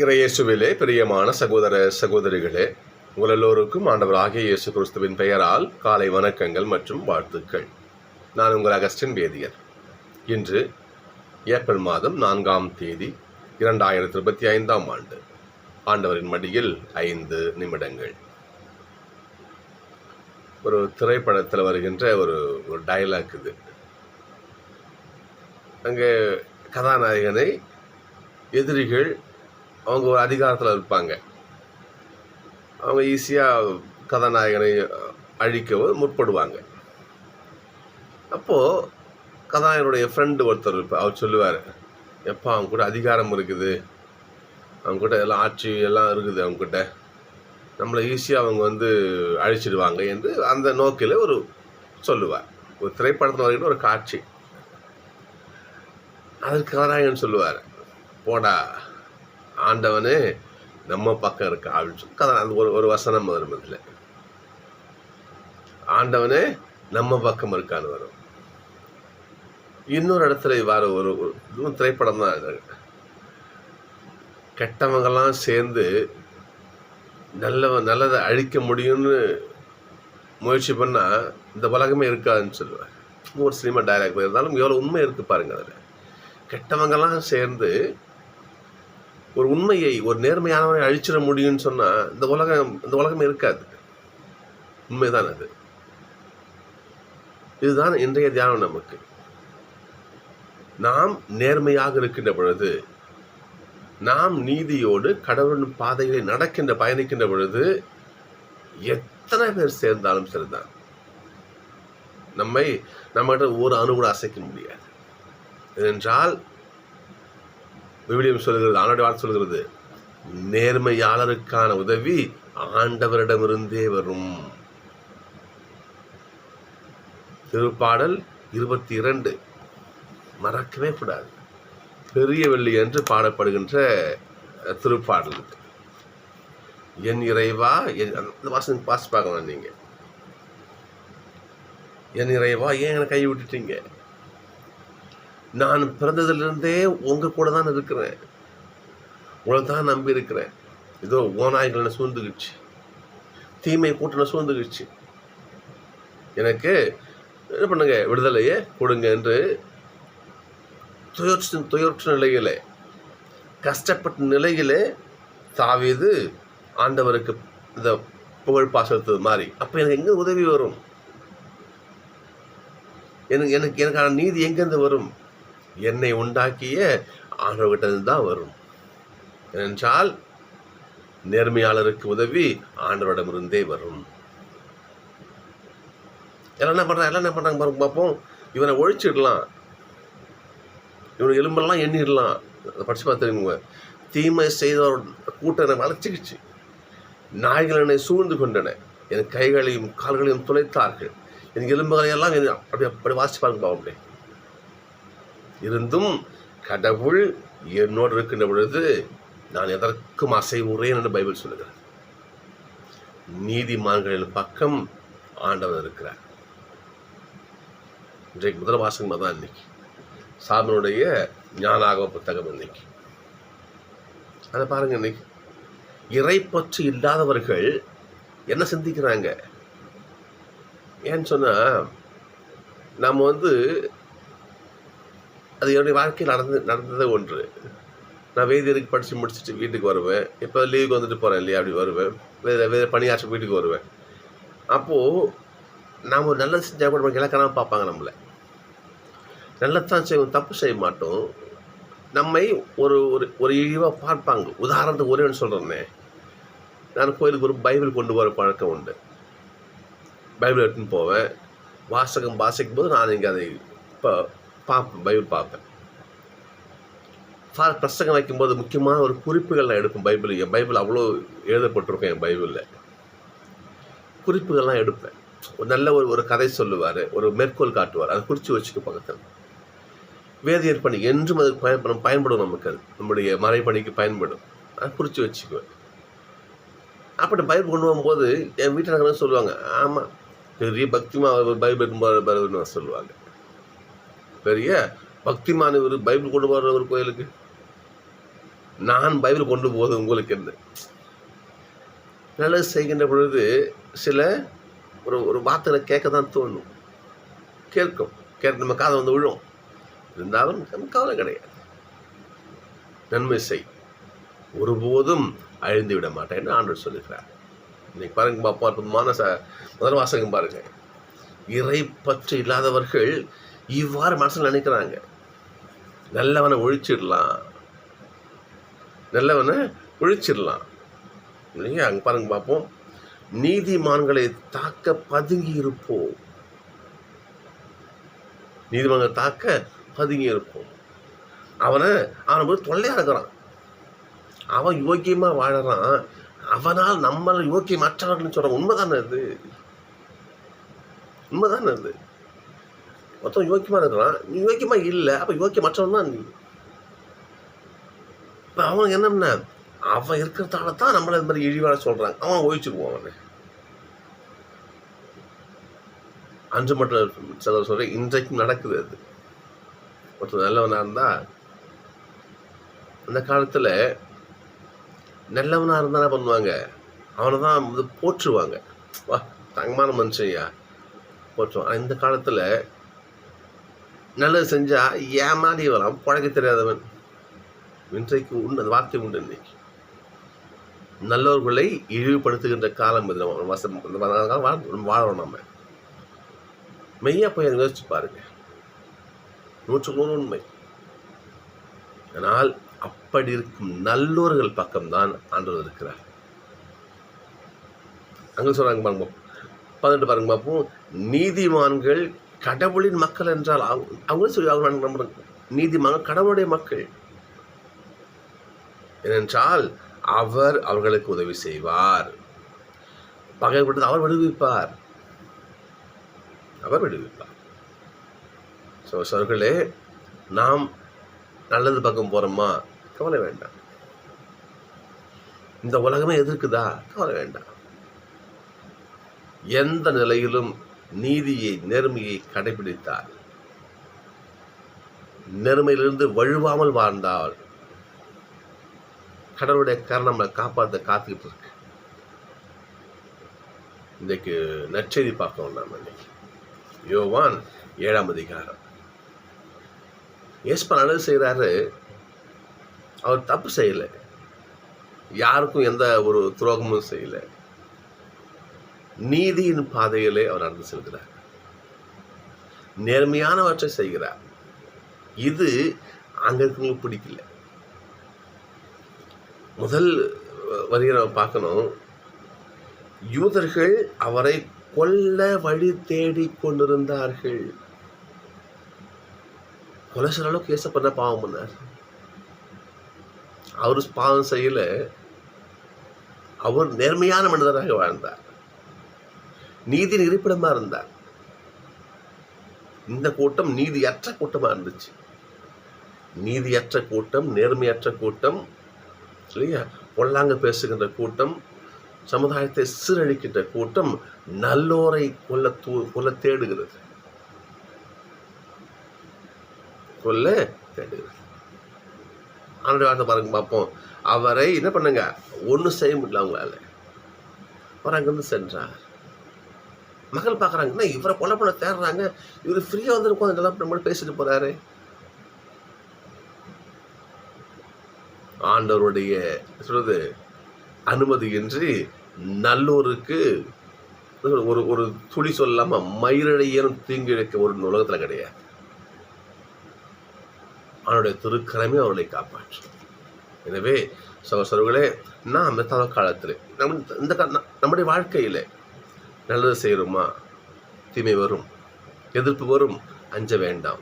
இறையேசுவிலே பிரியமான சகோதர சகோதரிகளே உங்கள் எல்லோருக்கும் ஆண்டவர் ஆகிய இயேசு கிறிஸ்துவின் பெயரால் காலை வணக்கங்கள் மற்றும் வாழ்த்துக்கள். நான் உங்கள் அகஸ்டின் வேதியர். இன்று ஏப்ரல் மாதம் நான்காம் தேதி இரண்டாயிரத்தி இருபத்தி ஐந்தாம் ஆண்டு. ஆண்டவரின் மடியில் ஐந்து நிமிடங்கள். ஒரு திரைப்படத்தில் வருகின்ற ஒரு ஒரு டயலாக் இது. அங்கே கதாநாயகனை எதிரிகள் அவங்க ஒரு அதிகாரத்தில் இருப்பாங்க. அவங்க ஈஸியாக கதாநாயகனை அழிக்கவும் முற்படுவாங்க. அப்போது கதாநாயகனுடைய ஃப்ரெண்டு ஒருத்தர் இருப்பார் அவர் சொல்லுவார் எப்போ அவங்க கூட அதிகாரம் இருக்குது. அவங்ககிட்ட எல்லாம் ஆட்சி எல்லாம் இருக்குது அவங்கக்கிட்ட நம்மளை ஈஸியாக அவங்க வந்து அழிச்சிடுவாங்க என்று அந்த நோக்கில் ஒரு சொல்லுவார். ஒரு திரைப்படத்தில் வரைக்கும் ஒரு காட்சி. அதற்கு கதாநாயகன் சொல்லுவார் போடா ஆண்டவனே நம்ம பக்கம் இருக்க அப்படின்னு சொல்லி கதை அந்த ஒரு ஒரு வசனம் வரும் இதில் ஆண்டவனே நம்ம பக்கம் இருக்கான்னு வரும். இன்னொரு இடத்துல இவ்வாறு ஒரு இதுவும் திரைப்படம் தான் கெட்டவங்கெல்லாம் சேர்ந்து நல்லவ நல்லதை அழிக்க முடியும்னு முயற்சி பண்ணால் இந்த உலகமே இருக்காதுன்னு சொல்லுவேன் ஒரு சினிமா டைலாக் இருந்தாலும் எவ்வளோ உண்மை இருக்குது பாருங்க அதில். கெட்டவங்கெல்லாம் சேர்ந்து ஒரு உண்மையை ஒரு நேர்மையானவரை அழிச்சிட முடியும்னு சொன்னால் இந்த உலகம் இந்த உலகமே இருக்காது. உண்மைதான் அது. இதுதான் இன்றைய தியானம் நமக்கு. நாம் நேர்மையாக இருக்கின்ற பொழுது நாம் நீதியோடு கடவுளின் பாதைகளை நடக்கின்ற பயணிக்கின்ற பொழுது எத்தனை பேர் சேர்ந்தாலும் சரிதான். நம்மை நம்மகிட்ட ஒரு அணு கூட அசைக்க முடியாது. ஏனென்றால் விவிலியம் சொல்கிறது ஆண்டோட வார்த்தை சொல்கிறது நேர்மையாளருக்கான உதவி ஆண்டவரிடமிருந்தே வரும். திருப்பாடல் இருபத்தி இரண்டு மறக்கவே கூடாது. பெரிய வெள்ளி என்று பாடப்படுகின்ற திருப்பாடல் என் இறைவா என் அந்த வாசன் பாஸ் பார்க்கணும் நீங்கள் என் இறைவா ஏன் என்னை கை விட்டுட்டீங்க? நான் பிறந்ததுலேருந்தே உங்கள் கூட தான் இருக்கிறேன். உங்களை தான் நம்பி இருக்கிறேன். இதோ ஓநாய்களை சூழ்ந்துக்குச்சு தீமை கூட்டின சூழ்ந்துக்குச்சு எனக்கு என்ன பண்ணுங்க? விடுதலையே கொடுங்க என்று துயர்ச்சி துயர்ச்சி நிலையிலே கஷ்டப்பட்ட நிலையிலே தாவிது ஆண்டவருக்கு இந்த புகழ் பாசத்தது மாதிரி அப்போ எனக்கு எங்கே உதவி வரும்? எனக்கு எனக்கு எனக்கான நீதி எங்கேருந்து வரும்? என்னை உண்டாக்கிய ஆண்டவர்கிட்ட தான் வரும். என்றால் நேர்மையாளருக்கு உதவி ஆண்டவரிடமிருந்தே வரும். எல்லாம் என்ன பண்ணுறாங்க எல்லாம் என்ன பண்ணுறாங்க பாருங்க பார்ப்போம். இவனை ஒழிச்சிடலாம். இவனை எலும்பெல்லாம் எண்ணிடலாம். அதை படித்து பார்த்துருங்க தீமை செய்தவர் கூட்டம் என்னை வளர்ச்சிக்கிச்சு. நாய்கள் என்னை சூழ்ந்து கொண்டன. என் கைகளையும் கால்களையும் துளைத்தார்கள். என் எலும்புகளையெல்லாம் அப்படி அப்படி வாசிச்சு பாவம் அப்படியே இருந்தும் கடவுள் என்னோடு இருக்கின்ற பொழுது நான் எதற்கும் அசைவுறேன் என்று பைபிள் சொல்லுகிறது. நீதிமான்களின் பக்கம் ஆண்டவர் இருக்கிறார். இன்றைக்கு முதல் வாசகம் தான் இன்னைக்கு. சாமனுடைய ஞானாக புத்தகம் இன்னைக்கு. அதை பாருங்க இன்னைக்கு. இறைப்பற்று இல்லாதவர்கள் என்ன சிந்திக்கிறாங்க? ஏன்னு சொன்னால் நம்ம வந்து அது என்னுடைய வாழ்க்கையில் நடந்து நடந்தது ஒன்று. நான் வேதியருக்கு படித்து முடிச்சுட்டு வீட்டுக்கு வருவேன். இப்போ லீவுக்கு வந்துட்டு போகிறேன் இல்லையா அப்படி வருவேன். வேறு வேறு பணியாற்ற வீட்டுக்கு வருவேன். அப்போது நாம் ஒரு நல்லது செஞ்சால் கூட நமக்கு இலக்கணமாக பார்ப்பாங்க நம்மளை. நல்லதான் செய்வோம் தப்பு செய்ய மாட்டோம். நம்மை ஒரு ஒரு ஒரு இழிவாக பார்ப்பாங்க. உதாரணத்துக்கு ஒரே ஒன்று சொல்கிறேன்னே நான் கோயிலுக்கு ஒரு பைபிள் கொண்டு வர பழக்கம் உண்டு. பைபிள் எடுத்துன்னு போவேன். வாசகம் வாசிக்கும் போது நான் இங்கே அதை இப்போ பார்ப்பேன் பைபிள் பார்ப்பேன். ஃபார் பிரசங்கம் வைக்கும்போது முக்கியமான ஒரு குறிப்புகள் நான் எடுப்பேன் பைபிள். என் பைபிள் அவ்வளோ எழுதப்பட்டிருக்கும் என் பைபிளில். குறிப்புகள்லாம் எடுப்பேன். ஒரு நல்ல ஒரு ஒரு கதை சொல்லுவார் ஒரு மேற்கோள் காட்டுவார் அதை குறித்து வச்சுக்க பக்கத்தில். வேதியர் பணி என்றும் அதுக்கு பயன்படும் பயன்படும் நமக்கு அது. நம்முடைய மறைப்பணிக்கு பயன்படும். அதை குறித்து வச்சுக்குவேன். அப்படி பைபிள் கொண்டு போகும்போது என் வீட்டில் சொல்லுவாங்க ஆமாம் பெரிய பக்திமா பைபிள் சொல்லுவாங்க. பெரிய பக்திமான ஒரு பைபிள் கொண்டு போகிற ஒரு கோயிலுக்கு. நான் பைபிள் கொண்டு போவது உங்களுக்கு என்ன? நல்லது செய்கின்ற பொழுது சில ஒரு ஒரு வார்த்தைகளை கேட்க தான் தோணும். கேட்கும். கேட்க நம்ம காதை வந்து விழும். இருந்தாலும் நமக்கு கவலை கிடையாது. நன்மை செய். ஒருபோதும் அழிந்து விட மாட்டேன்னு ஆண்டவர் சொல்லிக்கிறார் இன்னைக்கு பாருங்க பாப்பா அற்புதமான ச முதல் வாசகம் பாருங்க. இறை பற்று இல்லாதவர்கள் இவ்வாறு மனசில் நினைக்கிறாங்க. நல்லவனை ஒழிச்சிடலாம். நல்லவனை ஒழிச்சிடலாம். இல்லையா? அங்கே பாருங்க பார்ப்போம். நீதிமான்களை தாக்க பதுங்கி இருப்போம் நீதிமான்களை தாக்க பதுங்கி இருப்போம் அவனை அவனை போய் தொல்லையாக இருக்கிறான். அவன் யோக்கியமாக வாழறான். அவனால் நம்மளை யோக்கியமற்றவர்கள்னு சொல்கிறான் உண்மைதானே அது? உண்மைதானே அது? மொத்தம் யோக்கியமாக இருக்கிறான். நீ யோக்கியமாக இல்லை. அப்போ யோக்கியமற்றவன் தான் நீ. இப்போ அவன் என்னன்னா அவன் இருக்கிறதால தான் நம்மளை இது மாதிரி இழிவாக சொல்கிறாங்க அவன் ஒழிச்சுக்குவான் அவனை. அன்று மட்டும் சிலர் சொல்கிறேன் இன்றைக்கும் நடக்குது அது. ஒருத்தர் நல்லவனாக இருந்தால் அந்த காலத்தில் நல்லவனாக இருந்தால் என்ன பண்ணுவாங்க? அவனை தான் இது போற்றுவாங்க. வா தங்கமான மனுஷன்யா போற்றுவான். இந்த காலத்தில் நல்லது செஞ்சால் ஏமாறி வரலாம் பழக்க தெரியாதவன். இன்றைக்கு உண்டு அந்த வார்த்தை உண்டு இன்னைக்கு. நல்லவர்களை இழிவுபடுத்துகின்ற காலம் இது. நம்ம வசம் இந்த காலம் வாழ் நம்ம மெய்யா போய் அதை யோசிச்சு பாருங்க. நூற்றுக்கு நூறு உண்மை. ஆனால் அப்படி இருக்கும் நல்லோர்கள் பக்கம்தான் ஆண்டவர் இருக்கிறார். அங்க சொல்கிறாங்க பாருங்க பதினெட்டு பாருங்க பார்ப்போம் நீதிமான்கள் கடவுளின் மக்கள் என்றால் அவங்க அவங்களும் சொல்லி அவங்க நம்புறாங்க நீதிமான்கள் கடவுளுடைய மக்கள். ஏனென்றால் அவர் அவர்களுக்கு உதவி செய்வார். பகைப்பட்டது அவர் விடுவிப்பார். அவர் விடுவிப்பார். ஸோ சொல்களே நாம் நல்லது பக்கம் போகிறோமா கவலை வேண்டாம். இந்த உலகமே எதிர்க்குதா? கவலை வேண்டாம். எந்த நிலையிலும் நீதியை நேர்மையை கடைபிடித்தார். நேர்மையிலிருந்து வழுவாமல் வாழ்ந்தால் கடவுளுடைய கரணம் நம்மளை காப்பாற்ற காத்துக்கிட்டு இருக்கு. இன்றைக்கு நற்செய்தி பார்க்கணும் நம்ம இன்னைக்கு. யோவான் ஏழாம் அதிகாரம். ஏஸ்பா நல்லது செய்கிறாரு. அவர் தப்பு செய்யலை. யாருக்கும் எந்த ஒரு துரோகமும் செய்யலை. நீதியின் பாதையிலே அவர் நடந்து செல்கிறார். நேர்மையானவற்றை செய்கிறார். இது அங்க இருக்கவங்களுக்கு பிடிக்கல. முதல் வரியை நம்ம பார்க்கணும். யூதர்கள் அவரை கொல்ல வழி தேடி கொண்டிருந்தார்கள். கொலை சில அளவுக்கு ஏச பண்ண பாவம் பண்ணார்? அவர் பாவம் செய்யல. அவர் நேர்மையான மனிதராக வாழ்ந்தார். நீதியின் இருப்பிடமாக இருந்தார் இந்த கூட்டம் நீதியற்ற கூட்டமாக இருந்துச்சு. நீதியற்ற கூட்டம் நேர்மையற்ற கூட்டம் இல்லையா? பொல்லாங்க பேசுகின்ற கூட்டம் சமுதாயத்தை சீரழிக்கின்ற கூட்டம் நல்லோரை கொல்ல தூ கொல்ல தேடுகிறது. கொல்ல தேடுகிறது. ஆண்டு வார்த்தை பாருங்க பார்ப்போம். அவரை என்ன பண்ணுங்க? ஒன்றும் செய்ய முடியல அவங்களால. அவர் அங்கேருந்து சென்றார். மக்கள் பார்க்குறாங்கன்னா இவரை கொலை பண்ண தேடுறாங்க? இவர் ஃப்ரீயாக வந்து உட்காந்து நம்மளும் பேசிட்டு போகிறாரு ஆண்டவருடைய சொல்றது அனுமதியின்றி நல்லோருக்கு ஒரு ஒரு துளி சொல்லாமல் மயிரிழையனும் தீங்கு இழைக்க ஒரு உலகத்தில் கிடையாது. அவனுடைய திருக்கரமே அவர்களை காப்பாற்றும். எனவே சகோசரர்களே நாம் தவ காலத்தில் நம் இந்த நம்முடைய வாழ்க்கையில் நல்லது செய்கிறோமா தீமை வரும். எதிர்ப்பு வரும். அஞ்ச வேண்டாம்.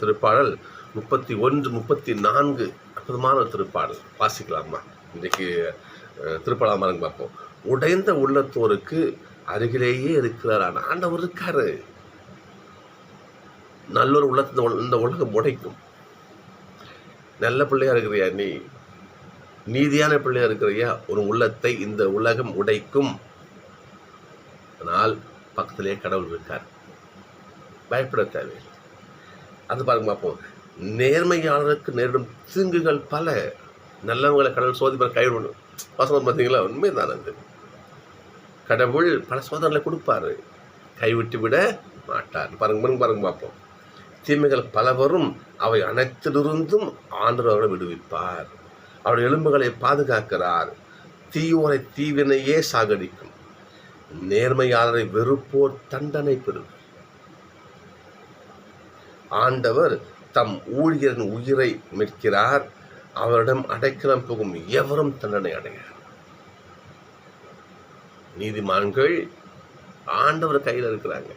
திருப்பாடல் முப்பத்தி ஒன்று முப்பத்தி நான்கு அற்புதமான ஒரு திருப்பாடல். வாசிக்கலாமா? இன்றைக்கு அஹ், திருப்பாடல் பார்ப்போம். உடைந்த உள்ளத்தோருக்கு அருகிலேயே இருக்கிறார். ஆனா ஆண்டவர் இருக்காரு. நல்லொரு உள்ளத்தை இந்த இந்த உலகம் உடைக்கும். நல்ல பிள்ளையா இருக்கிறியா நீ? நீதியான பிள்ளையா இருக்கிறியா? ஒரு உள்ளத்தை இந்த உலகம் உடைக்கும். ஆனால் பக்கத்திலே கடவுள் இருக்கார் பயப்பட தேவையில்லை. அது பாருங்க பார்ப்போம் நேர்மையாளருக்கு நேரிடும் தீங்குகள் பல. நல்லவங்களை கடவுள் சோதிப்பார் கைவிடணும் வசனம் பார்த்தீங்களா? உண்மைதான் அது. கடவுள் பல சோதனைகளை கொடுப்பாரு. கைவிட்டு விட மாட்டார். பாருங்க பாருங்க பாருங்க பார்ப்போம் தீமைகள் பல வரும் அவை அனைத்திலிருந்தும் ஆண்டவர் அவரை விடுவிப்பார். அவருடைய எலும்புகளை பாதுகாக்கிறார். தீயோரை தீவினையே சாகடிக்கும். நேர்மையாளரை வெறுப்போர் தண்டனை பெறுவர். ஆண்டவர் தம் ஊழியரின் உயிரை மீட்கிறார். அவரிடம் அடைக்கலம் போகும் எவரும் தண்டனை அடைகிறார் நீதிமான்கள் ஆண்டவர் கையில் இருக்கிறாங்க.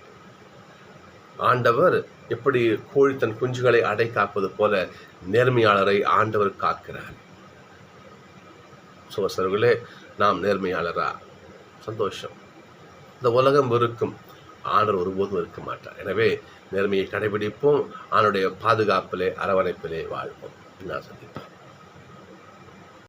ஆண்டவர் எப்படி கோழி தன் குஞ்சுகளை அடை காப்பது போல நேர்மையாளரை ஆண்டவர் காக்கிறார். சுவசர்களே நாம் நேர்மையாளரா? சந்தோஷம். இந்த உலகம் வெறுக்கும் ஆண்டவர் ஒருபோதும் இருக்க மாட்டார். எனவே நேர்மையை கடைபிடிப்போம். ஆணுடைய பாதுகாப்பிலே அரவணைப்பிலே வாழ்வோம். நான் சந்திப்போம்